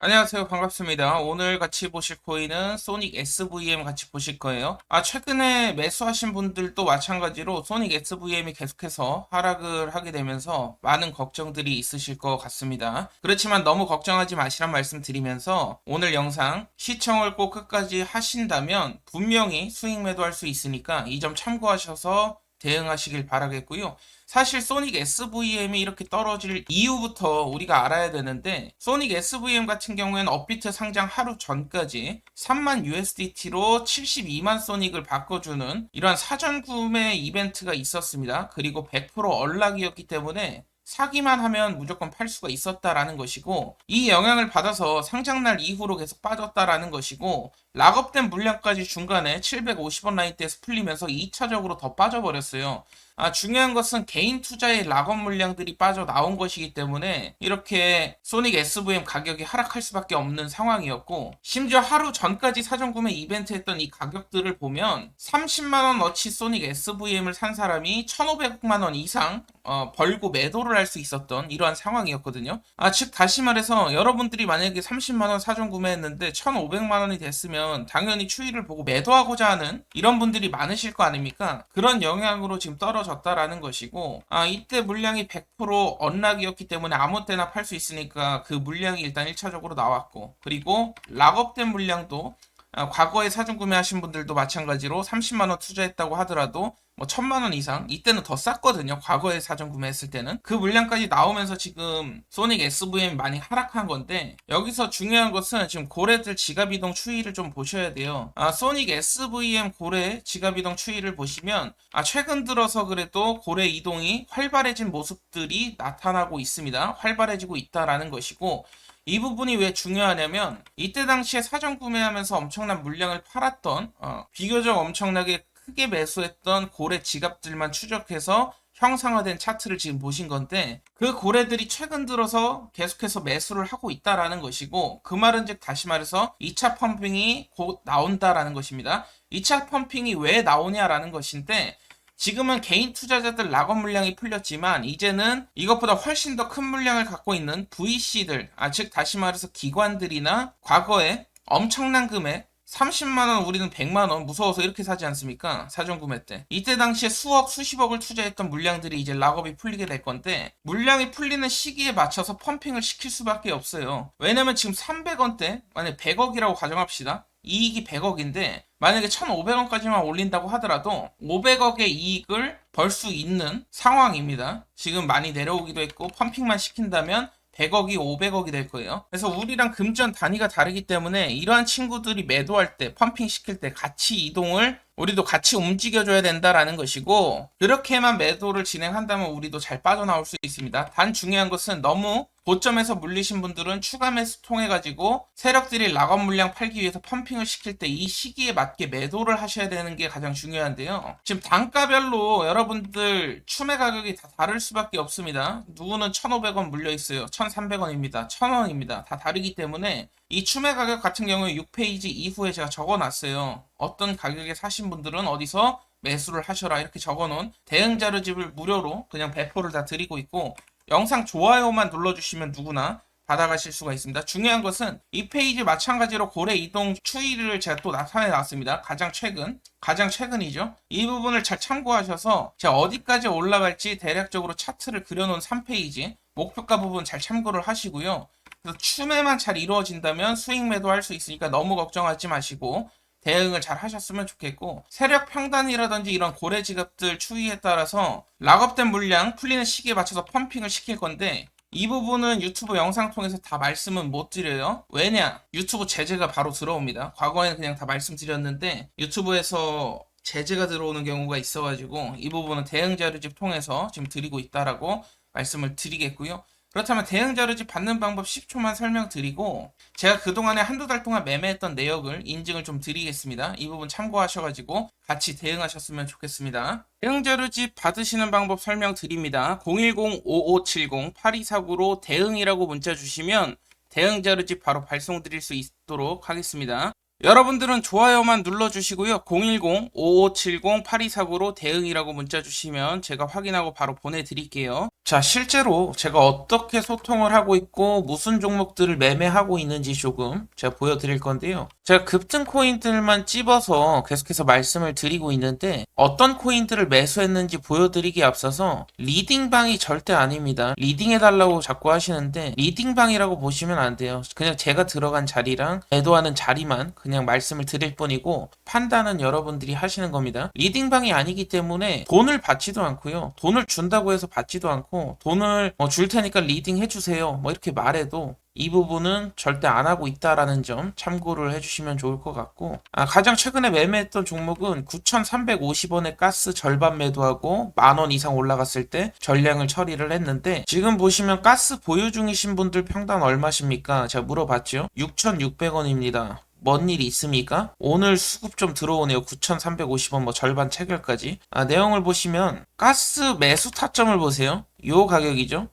안녕하세요. 반갑습니다. 오늘 같이 보실 코인은 소닉 SVM 같이 보실 거예요. 아, 최근에 매수하신 분들도 마찬가지로 소닉 SVM이 계속해서 하락을 하게 되면서 많은 걱정들이 있으실 것 같습니다. 그렇지만 너무 걱정하지 마시란 말씀 드리면서 오늘 영상 시청을 꼭 끝까지 하신다면 분명히 수익 매도할 수 있으니까 이 점 참고하셔서 대응하시길 바라겠고요. 사실 소닉 SVM이 이렇게 떨어질 이유부터 우리가 알아야 되는데 소닉 SVM 같은 경우에는 업비트 상장 하루 전까지 3만 USDT로 72만 소닉을 바꿔주는 이러한 사전 구매 이벤트가 있었습니다. 그리고 100% 언락이었기 때문에 사기만 하면 무조건 팔 수가 있었다라는 것이고 이 영향을 받아서 상장날 이후로 계속 빠졌다라는 것이고 락업된 물량까지 중간에 750원 라인대에서 풀리면서 2차적으로 더 빠져버렸어요. 아, 중요한 것은 개인 투자의 락업 물량들이 빠져나온 것이기 때문에 이렇게 소닉 SVM 가격이 하락할 수밖에 없는 상황이었고 심지어 하루 전까지 사전 구매 이벤트 했던 이 가격들을 보면 30만원 어치 소닉 SVM을 산 사람이 1,500만원 이상 어, 벌고 매도를 할 수 있었던 이러한 상황이었거든요. 아, 즉 다시 말해서 여러분들이 만약에 30만원 사전 구매했는데 1,500만원이 됐으면 당연히 추이를 보고 매도하고자 하는 이런 분들이 많으실 거 아닙니까? 그런 영향으로 지금 떨어졌다라는 것이고 아, 이때 물량이 100% 언락이었기 때문에 아무 때나 팔 수 있으니까 그 물량이 일단 1차적으로 나왔고 그리고 락업된 물량도 아, 과거에 사전 구매하신 분들도 마찬가지로 30만 원 투자했다고 하더라도 뭐 천만 원 이상 이때는 더 쌌거든요. 과거에 사전 구매했을 때는 그 물량까지 나오면서 지금 소닉 SVM 많이 하락한 건데 여기서 중요한 것은 지금 고래들 지갑 이동 추이를 좀 보셔야 돼요. 아 소닉 SVM 고래 지갑 이동 추이를 보시면 아 최근 들어서 그래도 고래 이동이 활발해진 모습들이 나타나고 있습니다. 활발해지고 있다라는 것이고 이 부분이 왜 중요하냐면 이때 당시에 사전 구매하면서 엄청난 물량을 팔았던 어, 비교적 엄청나게 크게 매수했던 고래 지갑들만 추적해서 형상화된 차트를 지금 보신 건데 그 고래들이 최근 들어서 계속해서 매수를 하고 있다라는 것이고 그 말은 즉 다시 말해서 2차 펌핑이 곧 나온다라는 것입니다. 2차 펌핑이 왜 나오냐라는 것인데 지금은 개인 투자자들 락업 물량이 풀렸지만 이제는 이것보다 훨씬 더 큰 물량을 갖고 있는 VC들, 아, 즉 다시 말해서 기관들이나 과거에 엄청난 금액 30만원 우리는 100만원 무서워서 이렇게 사지 않습니까? 사전 구매 때. 이때 당시에 수억 수십억을 투자했던 물량들이 이제 락업이 풀리게 될 건데 물량이 풀리는 시기에 맞춰서 펌핑을 시킬 수밖에 없어요. 왜냐면 지금 300원대 만약 100억이라고 가정합시다. 이익이 100억인데 만약에 1,500원까지만 올린다고 하더라도 500억의 이익을 벌 수 있는 상황입니다. 지금 많이 내려오기도 했고 펌핑만 시킨다면 100억이 500억이 될 거예요. 그래서 우리랑 금전 단위가 다르기 때문에 이러한 친구들이 매도할 때 펌핑 시킬 때 같이 이동을 우리도 같이 움직여줘야 된다라는 것이고 그렇게만 매도를 진행한다면 우리도 잘 빠져나올 수 있습니다. 단 중요한 것은 너무 고점에서 물리신 분들은 추가 매수 통해 가지고 세력들이 락업 물량 팔기 위해서 펌핑을 시킬 때 이 시기에 맞게 매도를 하셔야 되는 게 가장 중요한데요. 지금 단가별로 여러분들 추매 가격이 다 다를 수밖에 없습니다. 누구는 1,500원 물려 있어요. 1,300원입니다. 1,000원입니다. 다 다르기 때문에 이 추매 가격 같은 경우에 6페이지 이후에 제가 적어 놨어요. 어떤 가격에 사신 분들은 어디서 매수를 하셔라 이렇게 적어놓은 대응 자료집을 무료로 그냥 배포를 다 드리고 있고 영상 좋아요만 눌러주시면 누구나 받아가실 수가 있습니다. 중요한 것은 이 페이지 마찬가지로 고래 이동 추이를 제가 또 나타내 놨습니다. 가장 최근, 가장 최근이죠. 이 부분을 잘 참고하셔서 제가 어디까지 올라갈지 대략적으로 차트를 그려놓은 3페이지 목표가 부분 잘 참고를 하시고요. 그래서 추매만 잘 이루어진다면 수익 매도할 수 있으니까 너무 걱정하지 마시고 대응을 잘 하셨으면 좋겠고 세력 평단이라든지 이런 고래 지갑들 추이에 따라서 락업된 물량 풀리는 시기에 맞춰서 펌핑을 시킬 건데 이 부분은 유튜브 영상 통해서 다 말씀은 못 드려요. 왜냐? 유튜브 제재가 바로 들어옵니다. 과거에는 그냥 다 말씀드렸는데 유튜브에서 제재가 들어오는 경우가 있어가지고 이 부분은 대응 자료집 통해서 지금 드리고 있다라고 말씀을 드리겠고요. 그렇다면 대응 자료집 받는 방법 10초만 설명드리고 제가 그동안에 한두 달 동안 매매했던 내역을 인증을 좀 드리겠습니다. 이 부분 참고하셔가지고 같이 대응하셨으면 좋겠습니다. 대응 자료집 받으시는 방법 설명드립니다. 010-5570-8249로 대응이라고 문자 주시면 대응 자료집 바로 발송 드릴 수 있도록 하겠습니다. 여러분들은 좋아요만 눌러주시고요. 010-5570-8249로 대응이라고 문자 주시면 제가 확인하고 바로 보내드릴게요. 자, 실제로 제가 어떻게 소통을 하고 있고 무슨 종목들을 매매하고 있는지 조금 제가 보여드릴 건데요. 제가 급등 코인들만 찝어서 계속해서 말씀을 드리고 있는데 어떤 코인들을 매수했는지 보여드리기에 앞서서 리딩방이 절대 아닙니다. 리딩해달라고 자꾸 하시는데 리딩방이라고 보시면 안 돼요. 그냥 제가 들어간 자리랑 매도하는 자리만 그냥 말씀을 드릴 뿐이고 판단은 여러분들이 하시는 겁니다. 리딩방이 아니기 때문에 돈을 받지도 않고요. 돈을 준다고 해서 받지도 않고 돈을 어, 줄 테니까 리딩 해주세요. 뭐 이렇게 말해도 이 부분은 절대 안 하고 있다라는 점 참고를 해주시면 좋을 것 같고 아, 가장 최근에 매매했던 종목은 9,350원에 가스 절반 매도하고 만 원 이상 올라갔을 때 전량을 처리를 했는데 지금 보시면 가스 보유 중이신 분들 평단 얼마십니까? 제가 물어봤죠. 6,600원입니다. 뭔 일이 있습니까? 오늘 수급 좀 들어오네요. 9,350원 뭐 절반 체결까지. 아, 내용을 보시면 가스 매수 타점을 보세요. 요 가격이죠.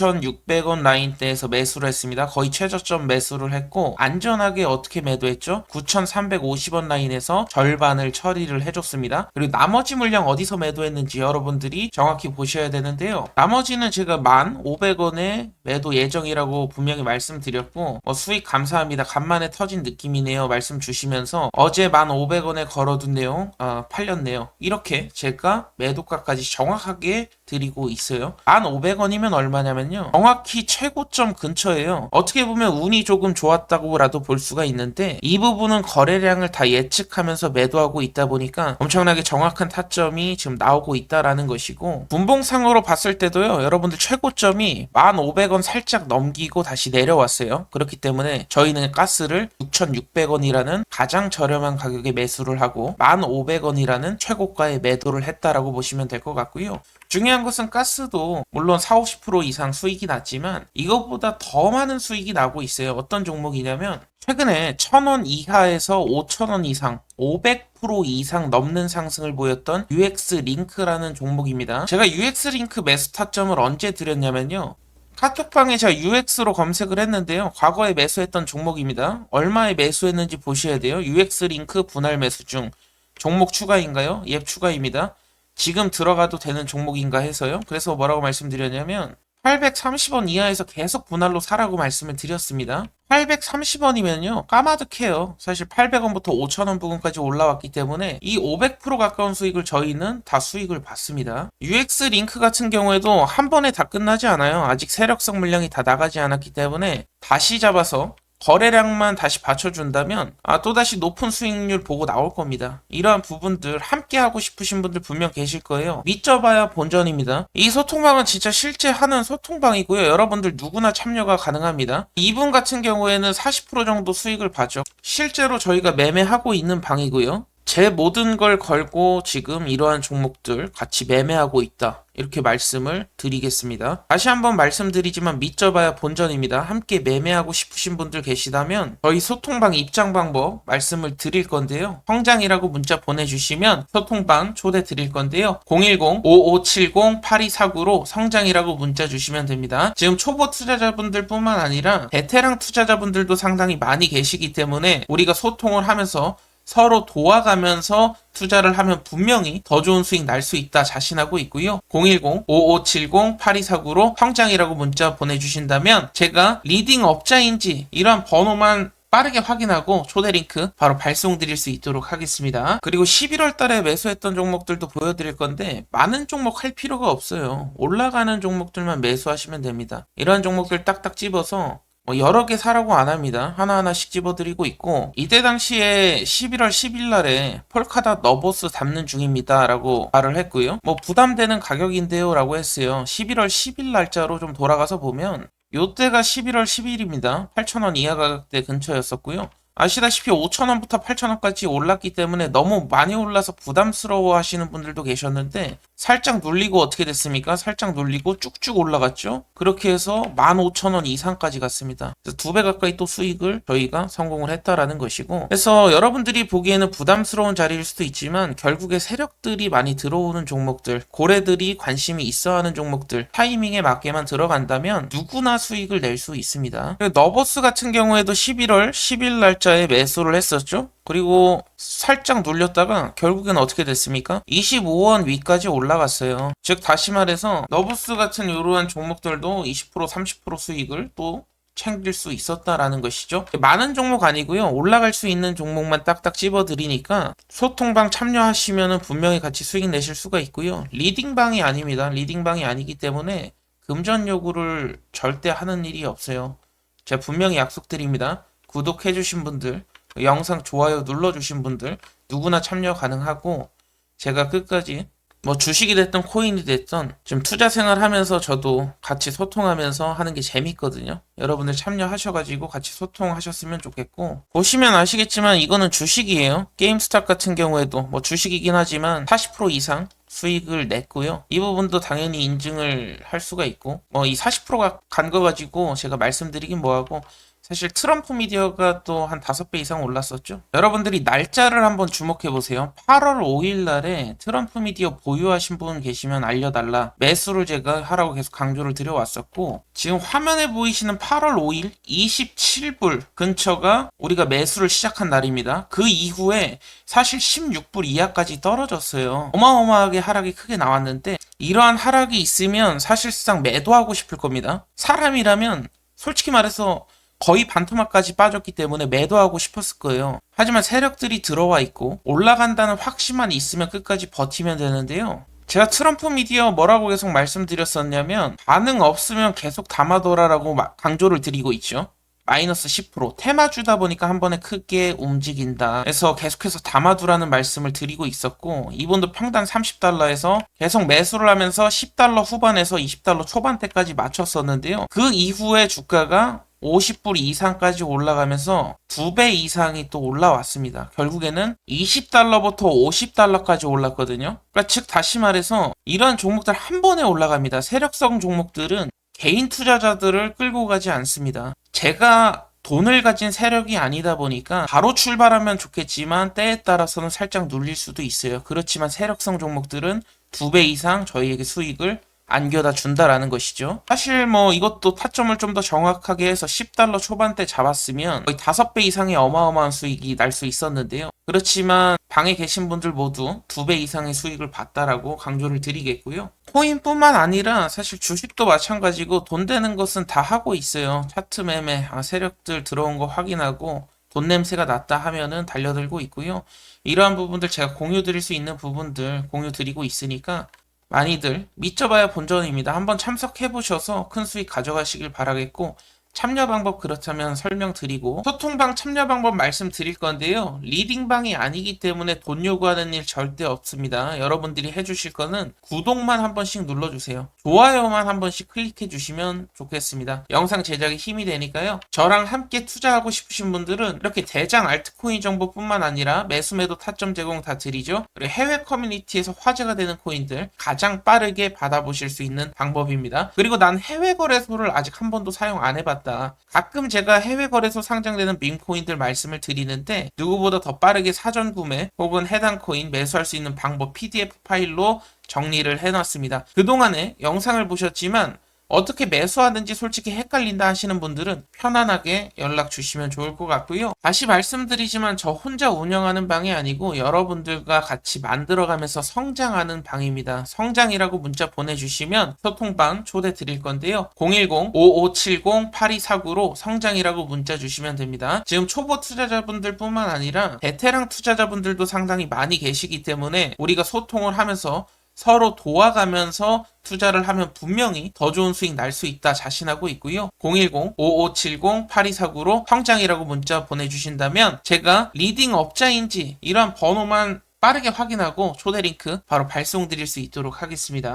6,600원 라인대에서 매수를 했습니다. 거의 최저점 매수를 했고 안전하게 어떻게 매도했죠? 9,350원 라인에서 절반을 처리를 해줬습니다. 그리고 나머지 물량 어디서 매도했는지 여러분들이 정확히 보셔야 되는데요. 나머지는 제가 1,500원에 매도 예정이라고 분명히 말씀드렸고 뭐 수익 감사합니다. 간만에 터진 느낌이네요. 말씀 주시면서 어제 1,500원에 걸어둔 내용 아, 팔렸네요. 이렇게 제가 매도가까지 정확하게 드리고 있어요. 1,500원이면 얼마냐면요. 정확히 최고점 근처예요. 어떻게 보면 운이 조금 좋았다고라도 볼 수가 있는데 이 부분은 거래량을 다 예측하면서 매도하고 있다 보니까 엄청나게 정확한 타점이 지금 나오고 있다라는 것이고 분봉상으로 봤을 때도요. 여러분들 최고점이 1,500원 살짝 넘기고 다시 내려왔어요. 그렇기 때문에 저희는 가스를 6,600원이라는 가장 저렴한 가격에 매수를 하고 1,500원이라는 최고가에 매도를 했다라고 보시면 될 것 같고요. 중요한 것은 가스도 물론 4, 50% 이상 수익이 났지만 이것보다 더 많은 수익이 나고 있어요. 어떤 종목이냐면 최근에 1000원 이하에서 5000원 이상 500% 이상 넘는 상승을 보였던 UX 링크라는 종목입니다. 제가 UX 링크 매수 타점을 언제 드렸냐면요. 카톡방에 제가 UX로 검색을 했는데요. 과거에 매수했던 종목입니다. 얼마에 매수했는지 보셔야 돼요. UX 링크 분할 매수 중 종목 추가인가요? 예, 추가입니다. 지금 들어가도 되는 종목인가 해서요. 그래서 뭐라고 말씀드렸냐면 830원 이하에서 계속 분할로 사라고 말씀을 드렸습니다. 830원이면요. 까마득해요. 사실 800원부터 5,000원 부근까지 올라왔기 때문에 이 500% 가까운 수익을 저희는 다 수익을 봤습니다. UX 링크 같은 경우에도 한 번에 다 끝나지 않아요. 아직 세력성 물량이 다 나가지 않았기 때문에 다시 잡아서 거래량만 다시 받쳐준다면 아 또다시 높은 수익률 보고 나올 겁니다. 이러한 부분들 함께 하고 싶으신 분들 분명 계실 거예요. 믿져봐야 본전입니다. 이 소통방은 진짜 실제 하는 소통방이고요. 여러분들 누구나 참여가 가능합니다. 이분 같은 경우에는 40% 정도 수익을 봤죠. 실제로 저희가 매매하고 있는 방이고요. 제 모든 걸 걸고 지금 이러한 종목들 같이 매매하고 있다. 이렇게 말씀을 드리겠습니다. 다시 한번 말씀드리지만 믿져봐야 본전입니다. 함께 매매하고 싶으신 분들 계시다면 저희 소통방 입장 방법 말씀을 드릴 건데요. 성장이라고 문자 보내주시면 소통방 초대 드릴 건데요. 010-5570-8249로 성장이라고 문자 주시면 됩니다. 지금 초보 투자자분들 뿐만 아니라 베테랑 투자자분들도 상당히 많이 계시기 때문에 우리가 소통을 하면서 서로 도와가면서 투자를 하면 분명히 더 좋은 수익 날 수 있다 자신하고 있고요. 010-5570-8249로 성장이라고 문자 보내주신다면 제가 리딩 업자인지 이런 번호만 빠르게 확인하고 초대 링크 바로 발송 드릴 수 있도록 하겠습니다. 그리고 11월 달에 매수했던 종목들도 보여드릴 건데 많은 종목 할 필요가 없어요. 올라가는 종목들만 매수하시면 됩니다. 이러한 종목들 딱딱 집어서 뭐 여러 개 사라고 안 합니다. 하나하나씩 집어드리고 있고 이때 당시에 11월 10일 날에 폴카다 너보스 담는 중입니다 라고 말을 했고요. 뭐 부담되는 가격인데요 라고 했어요. 11월 10일 날짜로 좀 돌아가서 보면 요때가 11월 10일입니다. 8,000원 이하 가격대 근처였었고요. 아시다시피 5,000원부터 8,000원까지 올랐기 때문에 너무 많이 올라서 부담스러워 하시는 분들도 계셨는데 살짝 눌리고 어떻게 됐습니까? 살짝 눌리고 쭉쭉 올라갔죠? 그렇게 해서 15,000원 이상까지 갔습니다. 두 배 가까이 또 수익을 저희가 성공을 했다라는 것이고 그래서 여러분들이 보기에는 부담스러운 자리일 수도 있지만 결국에 세력들이 많이 들어오는 종목들 고래들이 관심이 있어 하는 종목들 타이밍에 맞게만 들어간다면 누구나 수익을 낼 수 있습니다. 너버스 같은 경우에도 11월 10일 날 날짜에 매수를 했었죠. 그리고 살짝 눌렸다가 결국엔 어떻게 됐습니까? 25원 위까지 올라갔어요. 즉 다시 말해서 너브스 같은 이러한 종목들도 20% 30% 수익을 또 챙길 수 있었다라는 것이죠. 많은 종목 아니고요. 올라갈 수 있는 종목만 딱딱 집어드리니까 소통방 참여하시면 분명히 같이 수익 내실 수가 있고요. 리딩방이 아닙니다. 리딩방이 아니기 때문에 금전 요구를 절대 하는 일이 없어요. 제가 분명히 약속드립니다. 구독해주신 분들, 영상 좋아요 눌러주신 분들 누구나 참여 가능하고 제가 끝까지 뭐 주식이 됐든 코인이 됐든 좀 투자 생활하면서 저도 같이 소통하면서 하는 게 재밌거든요. 여러분들 참여하셔가지고 같이 소통하셨으면 좋겠고 보시면 아시겠지만 이거는 주식이에요. 게임스탑 같은 경우에도 뭐 주식이긴 하지만 40% 이상 수익을 냈고요. 이 부분도 당연히 인증을 할 수가 있고 뭐 이 40%가 간 거 가지고 제가 말씀드리긴 뭐하고 사실 트럼프 미디어가 또 한 5배 이상 올랐었죠. 여러분들이 날짜를 한번 주목해 보세요. 8월 5일 날에 트럼프 미디어 보유하신 분 계시면 알려달라. 매수를 제가 하라고 계속 강조를 드려왔었고 지금 화면에 보이시는 8월 5일 27불 근처가 우리가 매수를 시작한 날입니다. 그 이후에 사실 16불 이하까지 떨어졌어요. 어마어마하게 하락이 크게 나왔는데 이러한 하락이 있으면 사실상 매도하고 싶을 겁니다. 사람이라면 솔직히 말해서 거의 반토막까지 빠졌기 때문에 매도하고 싶었을 거예요. 하지만 세력들이 들어와 있고 올라간다는 확신만 있으면 끝까지 버티면 되는데요. 제가 트럼프 미디어 뭐라고 계속 말씀드렸었냐면 반응 없으면 계속 담아둬라라고 마- 강조를 드리고 있죠. 마이너스 10% 테마 주다 보니까 한 번에 크게 움직인다. 그래서 계속해서 담아두라는 말씀을 드리고 있었고 이분도 평당 30달러에서 계속 매수를 하면서 10달러 후반에서 20달러 초반대까지 맞췄었는데요. 그 이후에 주가가 50불 이상까지 올라가면서 두 배 이상이 또 올라왔습니다. 결국에는 20달러부터 50달러까지 올랐거든요. 그러니까 즉 다시 말해서 이러한 종목들 한 번에 올라갑니다. 세력성 종목들은 개인 투자자들을 끌고 가지 않습니다. 제가 돈을 가진 세력이 아니다 보니까 바로 출발하면 좋겠지만 때에 따라서는 살짝 눌릴 수도 있어요. 그렇지만 세력성 종목들은 두 배 이상 저희에게 수익을 안겨다 준다라는 것이죠. 사실 뭐 이것도 타점을 좀 더 정확하게 해서 10달러 초반대 잡았으면 거의 5배 이상의 어마어마한 수익이 날 수 있었는데요. 그렇지만 방에 계신 분들 모두 2배 이상의 수익을 봤다라고 강조를 드리겠고요. 코인뿐만 아니라 사실 주식도 마찬가지고 돈 되는 것은 다 하고 있어요. 차트 매매, 아, 세력들 들어온 거 확인하고 돈 냄새가 났다 하면은 달려들고 있고요. 이러한 부분들 제가 공유 드릴 수 있는 부분들 공유 드리고 있으니까 많이들 믿져봐야 본전입니다. 한번 참석해 보셔서 큰 수익 가져가시길 바라겠고 참여 방법 그렇다면 설명드리고 소통방 참여 방법 말씀드릴 건데요. 리딩방이 아니기 때문에 돈 요구하는 일 절대 없습니다. 여러분들이 해주실 거는 구독만 한 번씩 눌러주세요. 좋아요만 한 번씩 클릭해 주시면 좋겠습니다. 영상 제작에 힘이 되니까요. 저랑 함께 투자하고 싶으신 분들은 이렇게 대장 알트코인 정보뿐만 아니라 매수매도 타점 제공 다 드리죠. 그리고 해외 커뮤니티에서 화제가 되는 코인들 가장 빠르게 받아보실 수 있는 방법입니다. 그리고 난 해외 거래소를 아직 한 번도 사용 안 해봤 다. 가끔 제가 해외 거래소 상장되는 밈코인들 말씀을 드리는데 누구보다 더 빠르게 사전 구매 혹은 해당 코인 매수할 수 있는 방법 PDF 파일로 정리를 해놨습니다. 그동안에 영상을 보셨지만 어떻게 매수하는지 솔직히 헷갈린다 하시는 분들은 편안하게 연락 주시면 좋을 것 같고요. 다시 말씀드리지만 저 혼자 운영하는 방이 아니고 여러분들과 같이 만들어가면서 성장하는 방입니다. 성장이라고 문자 보내주시면 소통방 초대 드릴 건데요. 010-5570-8249로 성장이라고 문자 주시면 됩니다. 지금 초보 투자자분들 뿐만 아니라 베테랑 투자자분들도 상당히 많이 계시기 때문에 우리가 소통을 하면서 서로 도와가면서 투자를 하면 분명히 더 좋은 수익 날 수 있다 자신하고 있고요. 010-5570-8249로 성장이라고 문자 보내주신다면 제가 리딩 업자인지 이런 번호만 빠르게 확인하고 초대 링크 바로 발송 드릴 수 있도록 하겠습니다.